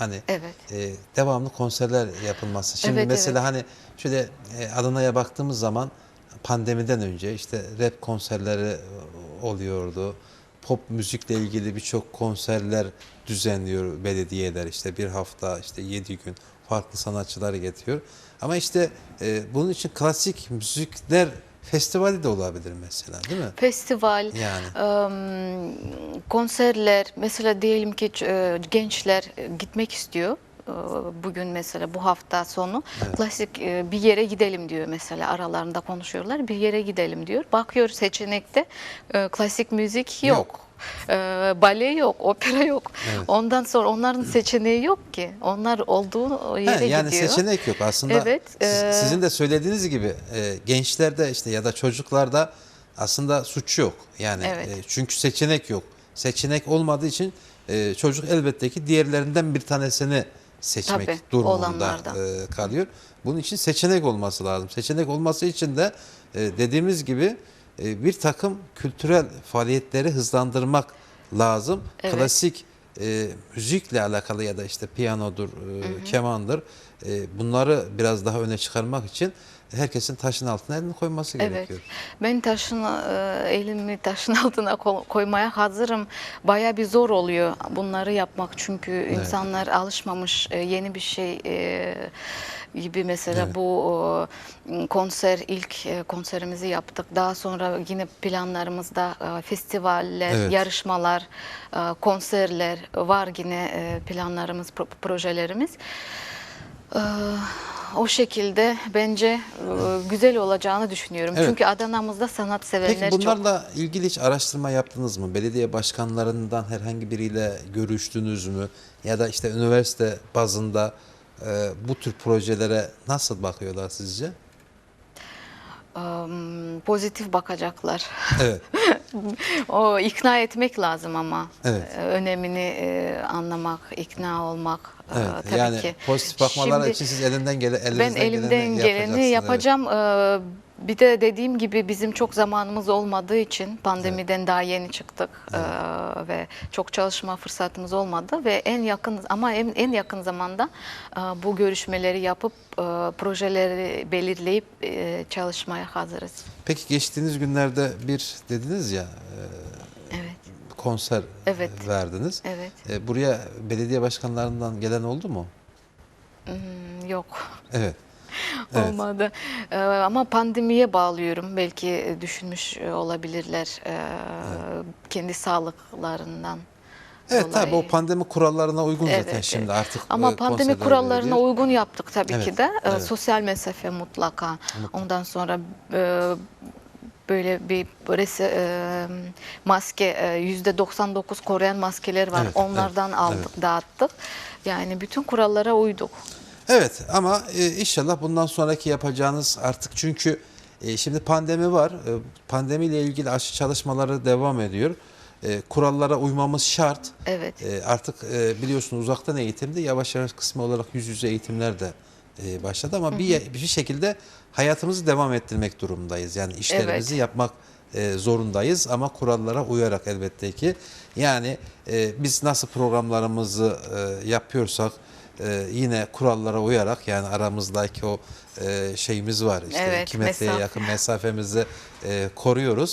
Hani Evet. e, devamlı konserler yapılması. Şimdi Evet, mesela hani şöyle e, Adana'ya baktığımız zaman pandemiden önce işte rap konserleri e, oluyordu. Pop müzikle ilgili birçok konserler düzenliyor belediyeler işte bir hafta işte yedi gün farklı sanatçılar getiriyor. Ama işte e, bunun için klasik müzikler festivali de olabilir mesela değil mi? Festival, Yani. konserler, mesela diyelim ki e, gençler e, gitmek istiyor. E, Bugün mesela bu hafta sonu Evet. klasik e, bir yere gidelim diyor mesela aralarında konuşuyorlar. Bir yere gidelim diyor. Bakıyor seçenekte e, klasik müzik Yok. yok. E, bale yok, opera yok. Evet. Ondan sonra onların seçeneği yok ki. Onlar olduğu yere He, yani gidiyor. seçenek yok aslında. Evet, e- sizin de söylediğiniz gibi e, gençlerde işte ya da çocuklarda aslında suç yok. Yani Evet. e, çünkü seçenek yok. Seçenek olmadığı için e, çocuk elbette ki diğerlerinden bir tanesini seçmek Tabii, durumunda e, kalıyor. Bunun için seçenek olması lazım. Seçenek olması için de e, dediğimiz gibi e, bir takım kültürel faaliyetleri hızlandırmak lazım. Evet. Klasik e, müzikle alakalı ya da işte piyanodur, e, kemandır. E, bunları biraz daha öne çıkarmak için herkesin taşın altına elini koyması Evet. gerekiyor. Ben taşın e, elimi taşın altına ko- koymaya hazırım. Baya bir zor oluyor bunları yapmak çünkü insanlar alışmamış e, yeni bir şey e, gibi mesela Evet. bu konser ilk e, konserimizi yaptık. Daha sonra yine planlarımızda e, festivaller, Evet. yarışmalar, e, konserler var yine planlarımız, pro- projelerimiz. O şekilde bence güzel olacağını düşünüyorum. Evet. Çünkü Adana'mızda sanatseverler Peki çok. bunlarla ilgili hiç araştırma yaptınız mı? Belediye başkanlarından herhangi biriyle görüştünüz mü? Ya da işte üniversite bazında e, bu tür projelere nasıl bakıyorlar sizce? Am, pozitif bakacaklar. Evet. o ikna etmek lazım ama Evet. Ee, önemini e, anlamak, ikna olmak e, Evet. tabii yani ki. pozitif bakmaları Şimdi için siz elinden gele, elinizden ben elimden geleni, geleni yapacaksınız. Evet. yapacağım. Bir de dediğim gibi bizim çok zamanımız olmadığı için pandemiden daha yeni çıktık ee, ve çok çalışma fırsatımız olmadı ve en yakın ama en, en yakın zamanda e, bu görüşmeleri yapıp e, projeleri belirleyip e, çalışmaya hazırız. Peki geçtiğiniz günlerde bir dediniz ya e, Evet, konser Evet. verdiniz. evet. E, buraya belediye başkanlarından gelen oldu mu? Hmm, yok. Evet. Evet. Olmadı. Ee, ama pandemiye bağlıyorum. Belki düşünmüş olabilirler e, kendi sağlıklarından. Evet dolayı. tabii o pandemi kurallarına uygun zaten Evet, şimdi evet. artık. Ama e, pandemi kurallarına veriliyor. uygun yaptık tabii Evet, ki de. Evet. Sosyal mesafe mutlaka. Ondan sonra e, böyle bir rese, e, maske e, yüzde 99 koruyan maskeler var. Evet, Onlardan evet, aldık, dağıttık. Yani bütün kurallara uyduk. Evet ama e, inşallah bundan sonraki yapacağınız artık çünkü e, şimdi pandemi var. E, pandemiyle ilgili aşı çalışmaları devam ediyor. E, kurallara uymamız şart. Evet. E, artık e, biliyorsunuz uzaktan eğitimde yavaş yavaş kısmı olarak yüz yüze eğitimler de e, başladı ama bir bir şekilde hayatımızı devam ettirmek durumundayız. Yani işlerimizi yapmak e, zorundayız ama kurallara uyarak elbette ki. Yani e, biz nasıl programlarımızı e, yapıyorsak e, yine kurallara uyarak yani aramızdaki o e, şeyimiz var işte Evet, 2 metreye mesafe. yakın mesafemizi e, koruyoruz.